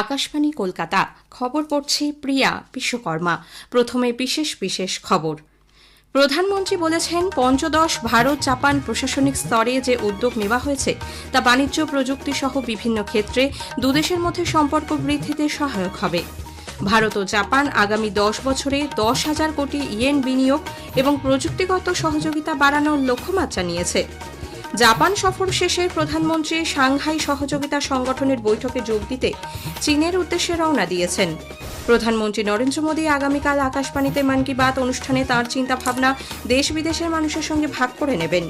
আকাশবাণী, কলকাতা। খবর পড়ছি প্রিয়া বিশ্বকর্মা। প্রথমে বিশেষ বিশেষ খবর। প্রধানমন্ত্রী বলেছেন, পঞ্চদশ ভারত জাপান প্রশাসনিক স্তরে যে উদ্যোগ নেওয়া হয়েছে, তা বাণিজ্য, প্রযুক্তি সহ বিভিন্ন ক্ষেত্রে দুদেশের মধ্যে সম্পর্ক বৃদ্ধিতে সহায়ক হবে। ভারত ও জাপান আগামী দশ বছরে দশ হাজার কোটি ইয়েন বিনিয়োগ এবং প্রযুক্তিগত সহযোগিতা বাড়ানোর লক্ষ্যমাত্রা নিয়েছে। জাপান সফর শেষে প্রধানমন্ত্রী সাংহাই সহযোগিতা সংগঠনের বৈঠকে যোগ দিতে চীনের উদ্দেশ্যে রওনা দিয়েছেন। প্রধানমন্ত্রী নরেন্দ্র মোদী আগামীকাল আকাশবাণীতে মন কি বাত অনুষ্ঠানে তাঁর চিন্তাভাবনা দেশ বিদেশের মানুষের সঙ্গে ভাগ করে নেবেন।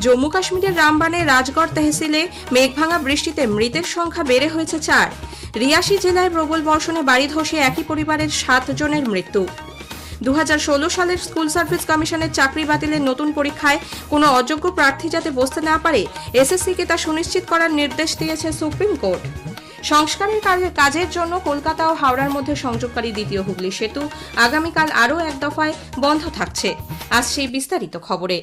জম্মু কাশ্মীরের রামবানে রাজগড় তহসিলে মেঘভাঙা বৃষ্টিতে মৃতের সংখ্যা বেড়ে হয়েছে চার। রিয়াসি জেলায় প্রবল বর্ষণে বাড়ি ধসে একই পরিবারের সাত জনের মৃত্যু। দু সালের স্কুল সার্ভিস কমিশনের চাকরি বাতিলের নতুন পরীক্ষায় কোনো অযোগ্য প্রার্থী যাতে বসতে না পারে, এসএসসিকে তা সুনিশ্চিত করার নির্দেশ দিয়েছে সুপ্রিম কোর্ট। সংস্কারের কাজের জন্য কলকাতা ও হাওড়ার মধ্যে সংযোগকারী দ্বিতীয় হুগলি সেতু আগামীকাল আরও এক দফায় বন্ধ থাকছে। আজ সেই বিস্তারিত খবরে।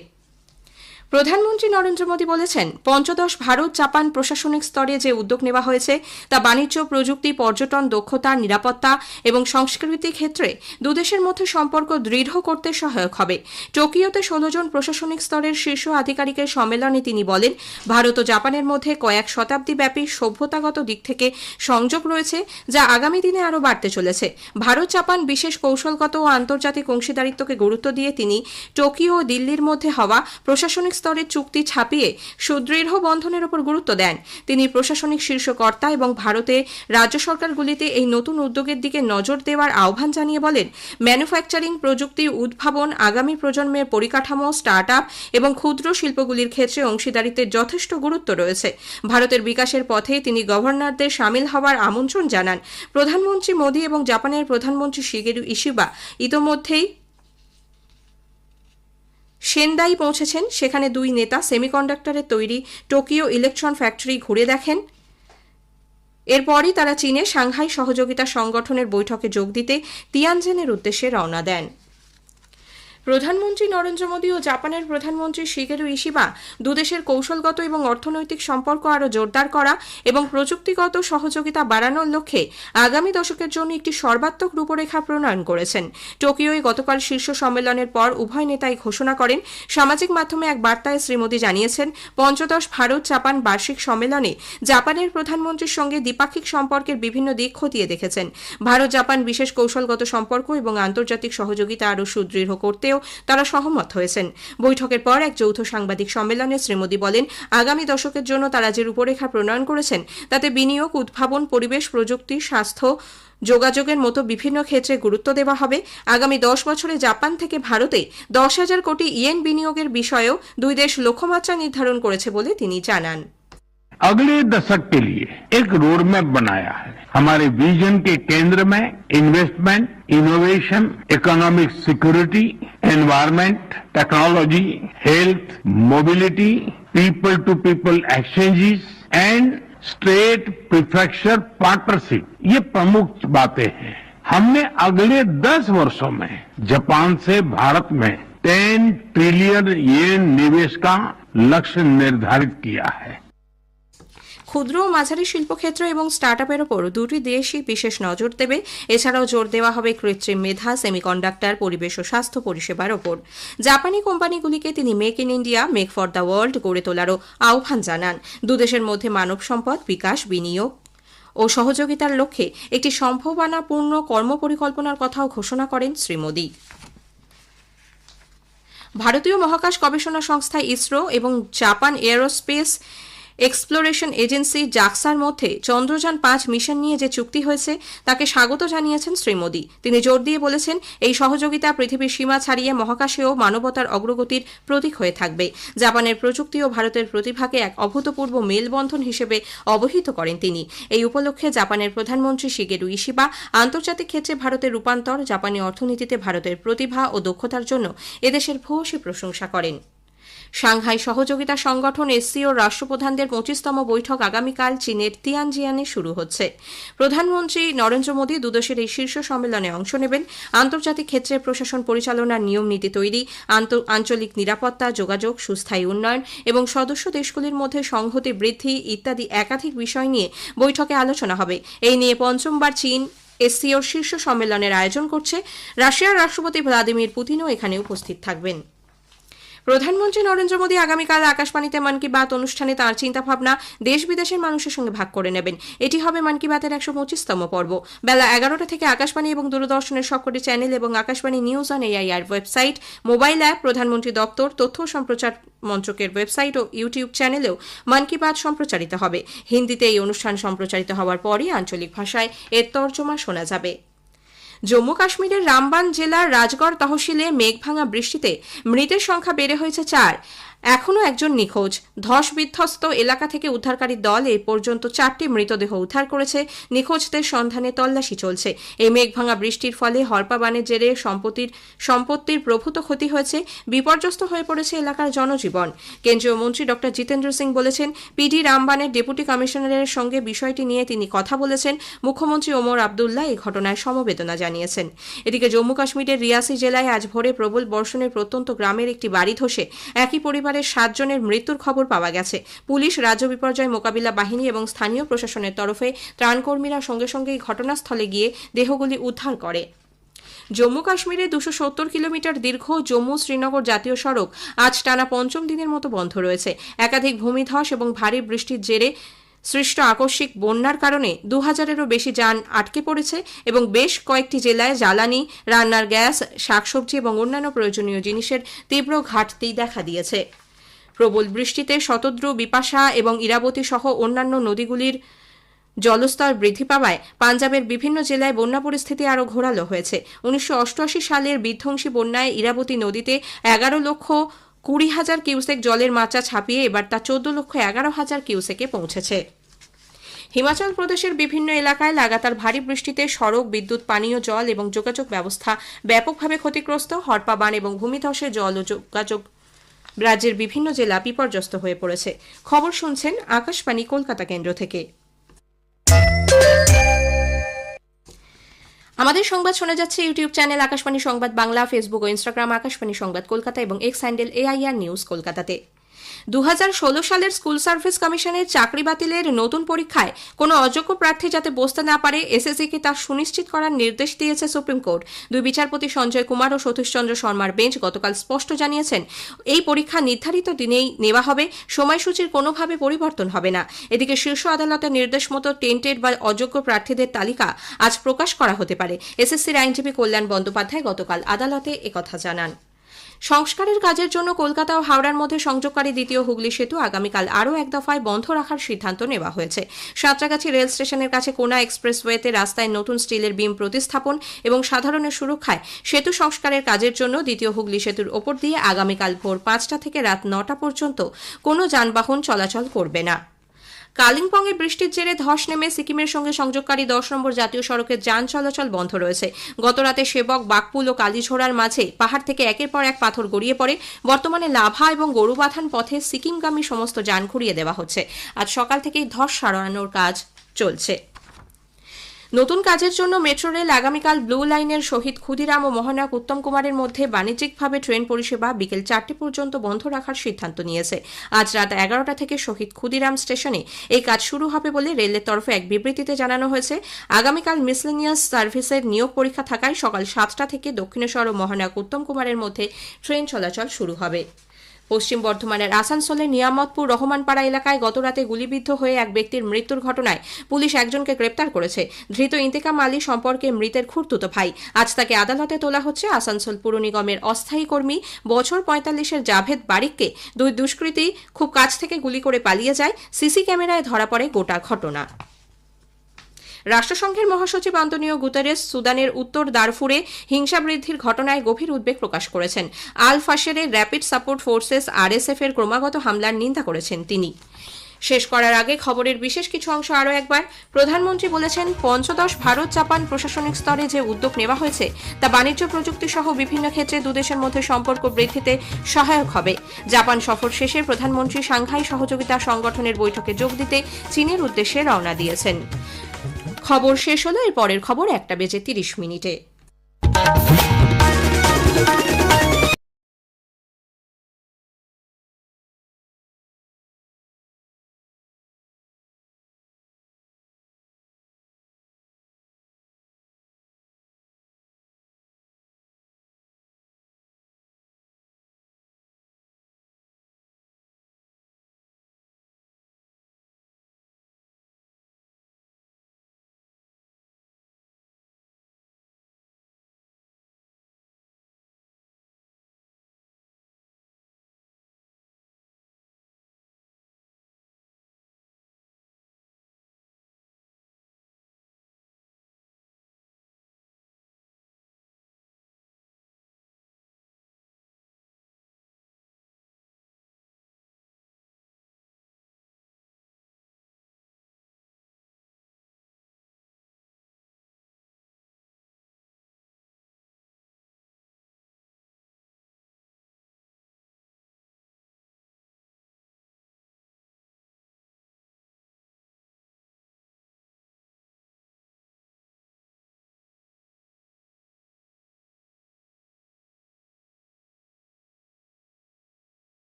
প্রধানমন্ত্রী নরেন্দ্র মোদী বলেছেন, পঞ্চদশ ভারত জাপান প্রশাসনিক স্তরে যে উদ্যোগ নেওয়া হয়েছে, তা বাণিজ্য, প্রযুক্তি, পর্যটন, দক্ষতা, নিরাপত্তা এবং সংস্কৃতি ক্ষেত্রে দুদেশের মধ্যে সম্পর্ক দৃঢ় করতে সহায়ক হবে। টোকিওতে ষোলো জন প্রশাসনিক স্তরের শীর্ষ আধিকারিকের সম্মেলনে তিনি বলেন, ভারত ও জাপানের মধ্যে কয়েক শতাব্দী ব্যাপী সভ্যতাগত দিক থেকে সংযোগ রয়েছে, যা আগামী দিনে আরও বাড়তে চলেছে। ভারত, জাপান বিশেষ কৌশলগত ও আন্তর্জাতিক অংশীদারিত্বকে গুরুত্ব দিয়ে তিনি টোকিও ও দিল্লির মধ্যে হওয়া প্রশাসনিক স্তরের চুক্তি ছাপিয়ে সুদৃঢ় বন্ধনের উপর গুরুত্ব দেন। তিনি প্রশাসনিক শীর্ষকর্তা এবং ভারতে রাজ্য সরকারগুলিতে এই নতুন উদ্যোগের দিকে নজর দেওয়ার আহ্বান জানিয়ে বলেন, ম্যানুফ্যাকচারিং, প্রযুক্তি উদ্ভাবন, আগামী প্রজন্মের পরিকাঠামো স্টার্ট আপ এবং ক্ষুদ্র শিল্পগুলির ক্ষেত্রে অংশীদারিত্বের যথেষ্ট গুরুত্ব রয়েছে। ভারতের বিকাশের পথে তিনি গভর্নরদের সামিল হওয়ার আমন্ত্রণ জানান। প্রধানমন্ত্রী মোদী এবং জাপানের প্রধানমন্ত্রী শিগেরু ইশিবা ইতোমধ্যেই সেন্দাই পৌঁছেছেন। সেখানে দুই নেতা সেমিকন্ডাক্টরের তৈরি টোকিও ইলেকট্রন ফ্যাক্টরি ঘুরে দেখেন। এরপরই তারা চীনে সাংহাই সহযোগিতা সংগঠনের বৈঠকে যোগ দিতে তিয়ানজেনের উদ্দেশ্যে রওনা দেন। প্রধানমন্ত্রী নরেন্দ্র মোদী ও জাপানের প্রধানমন্ত্রী শিগেরু ইশিবা দুদেশের কৌশলগত এবং অর্থনৈতিক সম্পর্ক আরও জোরদার করা এবং প্রযুক্তিগত সহযোগিতা বাড়ানোর লক্ষ্যে আগামী দশকের জন্য একটি সর্বাত্মক রূপরেখা প্রণয়ন করেছেন। টোকিওয় গতকাল শীর্ষ সম্মেলনের পর উভয় নেতাই ঘোষণা করেন, সামাজিক মাধ্যমে এক বার্তায় শ্রী মোদী জানিয়েছেন, পঞ্চদশ ভারত জাপান বার্ষিক সম্মেলনে জাপানের প্রধানমন্ত্রীর সঙ্গে দ্বিপাক্ষিক সম্পর্কের বিভিন্ন দিক খতিয়ে দেখেছেন। ভারত জাপান বিশেষ কৌশলগত সম্পর্ক এবং আন্তর্জাতিক সহযোগিতা আরও সুদৃঢ় করতেও তারা সহমত হয়েছেন। বৈঠকের পর এক যৌথ সাংবাদিক সম্মেলনে শ্রী মোদী বলেন, আগামী দশকের জন্য তারা যে রূপরেখা প্রণয়ন করেছেন, তাতে বিনিয়োগ, উদ্ভাবন, পরিবেশ, প্রযুক্তি, স্বাস্থ্য, যোগাযোগের মতো বিভিন্ন ক্ষেত্রে গুরুত্ব দেওয়া হবে। আগামী দশ বছরে জাপান থেকে ভারতে দশ হাজার কোটি ইয়েন বিনিয়োগের বিষয়েও দুই দেশ লক্ষ্যমাত্রা নির্ধারণ করেছে বলে তিনি জানান। अगले दशक के लिए एक रोड मैप बनाया है। हमारे विजन के केंद्र में investment innovation economic security environment technology health mobility people to people exchanges and state prefecture partnership ये प्रमुख बातें हैं। हमने अगले 10 वर्षों में जापान से भारत में 10 ट्रिलियन येन निवेश का लक्ष्य निर्धारित किया है। ক্ষুদ্র ও মাঝারি শিল্পক্ষেত্র এবং স্টার্ট আপের ওপর দুটি দেশই বিশেষ নজর দেবে। এছাড়াও জোর দেওয়া হবে কৃত্রিম মেধা সেমিকন্ডাক্টর পরিবেশ ও স্বাস্থ্য পরিষেবার ওপর। জাপানি কোম্পানিগুলিকে তিনি make in India make for the world গড়ে তোলারও আহ্বান জানান। দুদেশের মধ্যে মানব সম্পদ, বিকাশ, বিনিয়োগ ও সহযোগিতার লক্ষ্যে একটি সম্ভাবনাপূর্ণ কর্মপরিকল্পনার কথাও ঘোষণা করেন শ্রী মোদী। ভারতীয় মহাকাশ গবেষণা সংস্থা ইসরো এবং জাপান এয়ারোস্পেস এক্সপ্লোরেশন এজেন্সি জাক্সার মধ্যে চন্দ্রযান পাঁচ মিশন নিয়ে যে চুক্তি হয়েছে, তাকে স্বাগত জানিয়েছেন শ্রী মোদী। তিনি জোর দিয়ে বলেছেন, এই সহযোগিতা পৃথিবীর সীমা ছাড়িয়ে মহাকাশেও মানবতার অগ্রগতির প্রতীক হয়ে থাকবে। জাপানের প্রযুক্তি ও ভারতের প্রতিভাকে এক অভূতপূর্ব মেলবন্ধন হিসেবে অবহিত করেন তিনি। এই উপলক্ষে জাপানের প্রধানমন্ত্রী শিগেরু ইশিবা আন্তর্জাতিক ক্ষেত্রে ভারতের রূপান্তর, জাপানি অর্থনীতিতে ভারতের প্রতিভা ও দক্ষতার জন্য এদেশের ভূয়সী প্রশংসা করেন। সাংহাই সহযোগিতা সংগঠন এসসিও রাষ্ট্রপ্রধানদের পঁচিশতম বৈঠক আগামীকাল চীনের তিয়ানজিয়ানে শুরু হচ্ছে। প্রধানমন্ত্রী নরেন্দ্র মোদী দুদেশের এই শীর্ষ সম্মেলনে অংশ নেবেন। আন্তর্জাতিক ক্ষেত্রে প্রশাসন পরিচালনার নিয়ম নীতি তৈরি আঞ্চলিক নিরাপত্তা, যোগাযোগ, সুস্থায়ী উন্নয়ন এবং সদস্য দেশগুলির মধ্যে সংহতি বৃদ্ধি ইত্যাদি একাধিক বিষয় নিয়ে বৈঠকে আলোচনা হবে। এই নিয়ে পঞ্চমবার চীন এসসিওর শীর্ষ সম্মেলনের আয়োজন করছে। রাশিয়ার রাষ্ট্রপতি ভ্লাদিমির পুতিনও এখানে উপস্থিত থাকবেন। প্রধানমন্ত্রী নরেন্দ্র মোদী আগামীকাল আকাশবাণীতে মন কি বাত অনুষ্ঠানে তাঁর চিন্তাভাবনা দেশ বিদেশের মানুষের সঙ্গে ভাগ করে নেবেন। এটি হবে মন কি বাতের একশো পঁচিশতম পর্ব। বেলা এগারোটা থেকে আকাশবাণী এবং দূরদর্শনের সবকটি চ্যানেল এবং Akashvani news on AIR website, mobile app, প্রধানমন্ত্রী দপ্তর, তথ্য সম্প্রচার মন্ত্রকের ওয়েবসাইট ও ইউটিউব চ্যানেলেও মন কি বাত সম্প্রচারিত হবে। হিন্দিতে এই অনুষ্ঠান সম্প্রচারিত হওয়ার পরই আঞ্চলিক ভাষায় এর তর্জমা শোনা যাবে। জম্মু কাশ্মীরের রামবান জেলার রাজগড় তহসিলে মেঘভাঙা বৃষ্টিতে মৃতের সংখ্যা বেড়ে হয়েছে চার। এখনও একজন নিখোঁজ। ধস বিধ্বস্ত এলাকা থেকে উদ্ধারকারী দল এ পর্যন্ত চারটি মৃতদেহ উদ্ধার করেছে। নিখোঁজদের সন্ধানে তল্লাশি চলছে। এই মেঘভাঙা বৃষ্টির ফলে হরপাবানের জেরে সম্পত্তির সম্পত্তির প্রভূত ক্ষতি হয়েছে। বিপর্যস্ত হয়ে পড়েছে এলাকার জনজীবন। কেন্দ্রীয় মন্ত্রী ডক্টর জিতেন্দ্র সিং বলেছেন পিডি রামবানের ডেপুটি কমিশনারের সঙ্গে বিষয়টি নিয়ে তিনি কথা বলেছেন। মুখ্যমন্ত্রী ওমর আবদুল্লাহ এই ঘটনায় সমবেদনা জানিয়েছেন। এদিকে জম্মু কাশ্মীরের রিয়াসি জেলায় আজ ভোরে প্রবল বর্ষণের প্রত্যন্ত গ্রামের একটি বাড়ি ধসে। একই পরিবারের সাতজনের মৃত্যুর খবর পাওয়া গেছে। পুলিশ রাজ্য বিপর্যয় মোকাবিলা বাহিনী এবং স্থানীয় প্রশাসনের তরফে ত্রাণকর্মীরা সঙ্গে সঙ্গেই ঘটনাস্থলে গিয়ে দেহগুলি উদ্ধার করে। জম্মু কাশ্মীরে দুশো সত্তর কিলোমিটার দীর্ঘ জম্মু শ্রীনগর জাতীয় সড়ক আজ টানা পঞ্চম দিনের মতো বন্ধ রয়েছে। একাধিক ভূমিধস এবং ভারী বৃষ্টির জেরে সৃষ্ট আকস্মিক বন্যার কারণে দু হাজারেরও বেশি যান আটকে পড়েছে এবং বেশ কয়েকটি জেলায় জ্বালানি, রান্নার গ্যাস, শাকসবজি এবং অন্যান্য প্রয়োজনীয় জিনিসের তীব্র ঘাটতি দেখা দিয়েছে। প্রবল বৃষ্টিতে শতদ্রু, বিপাশা এবং ইরাবতী সহ অন্যান্য নদীগুলির জলস্তর বৃদ্ধি পাওয়ায় পাঞ্জাবের বিভিন্ন জেলায় বন্যা পরিস্থিতি আরও ঘোরালো হয়েছে। উনিশশো অষ্টআশি সালের বিধ্বংসী বন্যায় ইরাবতী নদীতে এগারো লক্ষ কুড়ি হাজার কিউসেক জলের মাত্রা ছাপিয়ে এবার তা চোদ্দ লক্ষ এগারো হাজার কিউসেকে পৌঁছেছে। হিমাচল প্রদেশের বিভিন্ন এলাকায় লাগাতার ভারী বৃষ্টিতে সড়ক, বিদ্যুৎ, পানীয় জল এবং যোগাযোগ ব্যবস্থা ব্যাপকভাবে ক্ষতিগ্রস্ত, হরপাবান এবং ভূমিধসে জল ও যোগাযোগ রাজ্যের বিভিন্ন জেলা বিপর্যস্ত হয়ে পড়েছে। খবর শুনছেন আকাশবাণী কলকাতা কেন্দ্র থেকে। আমাদের সংবাদ শোনা যাচ্ছে ইউটিউব চ্যানেল আকাশবাণী সংবাদ বাংলা, ফেসবুক ও ইনস্টাগ্রাম আকাশবাণী সংবাদ কলকাতা এবং এক্স হ্যান্ডেল এআইআর নিউজ কলকাতাতে। দু হাজার ষোলো সালের স্কুল সার্ভিস কমিশনের চাকরি বাতিলের নতুন পরীক্ষায় কোনো অযোগ্য প্রার্থী যাতে বসতে না পারে, এসএসসিকে তা সুনিশ্চিত করার নির্দেশ দিয়েছে সুপ্রিম কোর্ট। দুই বিচারপতি সঞ্জয় কুমার ও সতীশচন্দ্র শর্মার বেঞ্চ গতকাল স্পষ্ট জানিয়েছেন, এই পরীক্ষা নির্ধারিত দিনেই নেওয়া হবে, সময়সূচির কোনোভাবে পরিবর্তন হবে না। এদিকে শীর্ষ আদালতের নির্দেশ মতো টেন্টেড বা অযোগ্য প্রার্থীদের তালিকা আজ প্রকাশ করা হতে পারে। এসএসসির আইনজীবী কল্যাণ বন্দ্যোপাধ্যায় গতকাল আদালতে একথা জানান। সংস্কারের কাজের জন্য কলকাতা ও হাওড়ার মধ্যে সংযোগকারী দ্বিতীয় হুগলি সেতু আগামীকাল আরও এক দফায় বন্ধ রাখার সিদ্ধান্ত নেওয়া হয়েছে। সাঁতরাগাছি রেল স্টেশনের কাছে কোনা এক্সপ্রেসওয়েতে রাস্তায় নতুন স্টিলের বিম প্রতিস্থাপন এবং সাধারণের সুরক্ষায় সেতু সংস্কারের কাজের জন্য দ্বিতীয় হুগলি সেতুর ওপর দিয়ে আগামীকাল ভোর পাঁচটা থেকে রাত নটা পর্যন্ত কোনো যানবাহন চলাচল করবে না। কালিম্পংয়ে বৃষ্টির জেরে ধস নেমে সিকিমের সঙ্গে সংযোগকারী দশ নম্বর জাতীয় সড়কের যান চলাচল বন্ধ রয়েছে। গতরাতে সেবক বাকপুল ও কালীঝোড়ার মাঝে পাহাড় থেকে একের পর এক পাথর গড়িয়ে পড়ে। বর্তমানে লাভা এবং গরুবাথান পথে সিকিমগামী সমস্ত যান ঘুরিয়ে দেওয়া হচ্ছে। আজ সকাল থেকেই ধস সারানোর কাজ চলছে। নতুন কাজের জন্য মেট্রো রেল আগামীকাল ব্লু লাইনের শহীদ ক্ষুদিরাম ও মহানায়ক উত্তম কুমারের মধ্যে বাণিজ্যিকভাবে ট্রেন পরিষেবা বিকেল চারটে পর্যন্ত বন্ধ রাখার সিদ্ধান্ত নিয়েছে। আজ রাত এগারোটা থেকে শহীদ ক্ষুদিরাম স্টেশনে এই কাজ শুরু হবে বলে রেলের তরফে এক বিবৃতিতে জানানো হয়েছে। আগামীকাল মিসলেনিয়াস সার্ভিসের নিয়োগ পরীক্ষা থাকায় সকাল সাতটা থেকে দক্ষিণেশ্বর ও মহানায়ক উত্তম কুমারের মধ্যে ট্রেন চলাচল শুরু হবে। পশ্চিম বর্ধমানের আসানসোলের নিয়ামতপুর রহমানপাড়া এলাকায় গতরাতে গুলিবিদ্ধ হয়ে এক ব্যক্তির মৃত্যুর ঘটনায় পুলিশ একজনকে গ্রেপ্তার করেছে। ধৃত ইন্তেকাম আলী সম্পর্কে মৃতের খুঁড়তুতো ভাই। আজ তাকে আদালতে তোলা হচ্ছে আসানসোল পুর নিগমের অস্থায়ী কর্মী বছর পঁয়তাল্লিশের জাভেদ বারিককে। দুই দুষ্কৃতী খুব কাছ থেকে গুলি করে পালিয়ে যায়। সিসি ক্যামেরায় ধরা পড়ে গোটা ঘটনা। রাষ্ট্রসংঘের মহাসচিব আন্তনিও গুতারেস সুদানের উত্তর দারফুরে হিংসা বৃদ্ধির ঘটনায় গভীর উদ্বেগ প্রকাশ করেছেন। আল ফাশেরের র্যাপিড সাপোর্ট ফোর্সেস আরএসএফ এর ক্রমাগত হামলার নিন্দা করেছেন তিনি। শেষ করার আগে খবরের বিশেষ কিছু অংশ আরও একবার। প্রধানমন্ত্রী বলেছেন, পঞ্চদশ ভারত জাপান প্রশাসনিক স্তরে যে উদ্যোগ নেওয়া হয়েছে, তা বাণিজ্য প্রযুক্তি সহ বিভিন্ন ক্ষেত্রে দুদেশের মধ্যে সম্পর্ক বৃদ্ধিতে সহায়ক হবে। জাপান সফর শেষে প্রধানমন্ত্রী সাংহাই সহযোগিতা সংগঠনের বৈঠকে যোগ দিতে চীনের উদ্দেশ্যে রওনা দিয়েছেন। খবর শেষ হলো এর পরের খবর একটা বেজে তিরিশ মিনিটে।